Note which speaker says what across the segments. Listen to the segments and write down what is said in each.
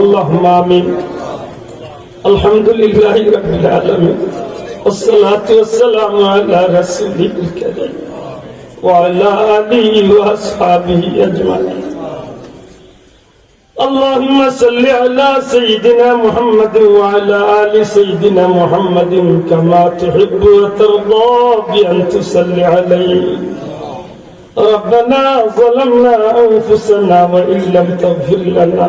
Speaker 1: اللهم آمين. الحمد لله رب العالمين. والصلاة والسلام على رسوله الكريم وعلى آله وأصحابه أجمعين. اللهم صل على سيدنا محمد وعلى آل سيدنا محمد كما تحب وترضى بأن تصلي عليه. ربنا ظلمنا أنفسنا وإن لم تغفر لنا.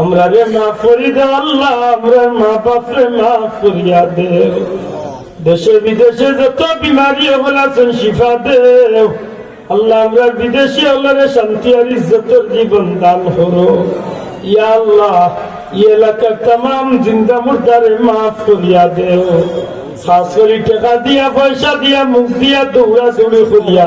Speaker 1: আমরা রে মা করি দেও আল্লাহ, আমরা মা বাপরে মা করিয়া দেও। দেশে বিদেশে যত বিমারি হল আছেন শিফা দেও। আল্লাহ, আমরা বিদেশি হলে শান্তি আর ইজ্জতর জীবন দান হলো ইয়া আল্লাহ, ই এলাকার তাম জিন্দা মুর্দারে মাফ করিয়া দেও। খাস করে টাকা দিয়া, পয়সা দিয়া, মুখ দিয়া দৌড়া দৌড়ি করিয়া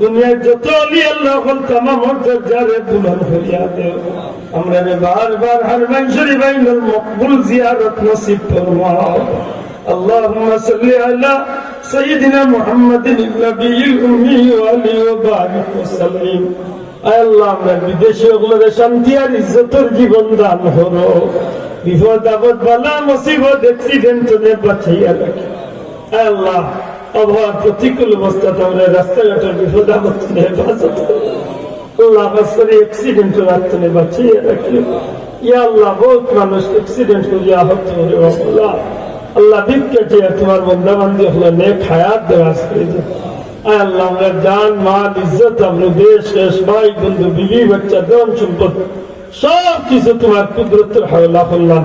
Speaker 1: দুনিয়ার যত অলি আল্লাহ হল তামাম দরজারে বুলন করিয়া দেও আমরা রে বারবার হারমান শরীফাইনুল মকবুল জিয়ারত নসিব ফরমাও اللهم صل على سيدنا محمد النبي الأمي وآله وبارك وسلم আয় আল্লাহ আমরা বিদেশি ওগুলোর শান্তি আর ইজ্জতের জীবন দান হলো বিপদ আপদ বালা মুসিবত অ্যাক্সিডেন্ট হলে বাঁচাইয়া রাখি আয় আল্লাহ আবহাওয়ার প্রতিকূল অবস্থাতে আমরা রাস্তাঘাটের বিপদ আপদ হেফাজত। আল্লাহ বাঁচিয়ে আল্লাহ, বহুত মানুষ অ্যাক্সিডেন্ট করিয়া আহত হয়ে আল্লাহ তোমার বন্ধা বান্ধব হলো নেক দেওয়া করে জান, মাল, ইজ্জত, আমরা দেশ শেষ ভাই, বন্ধু, বিবি, বাচ্চা, ধন সম্পদ সব কিছু তোমার কুদরতের হাওলা করলাম।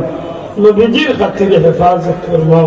Speaker 1: নবীজির খাতিরে হেফাজত ফরমাও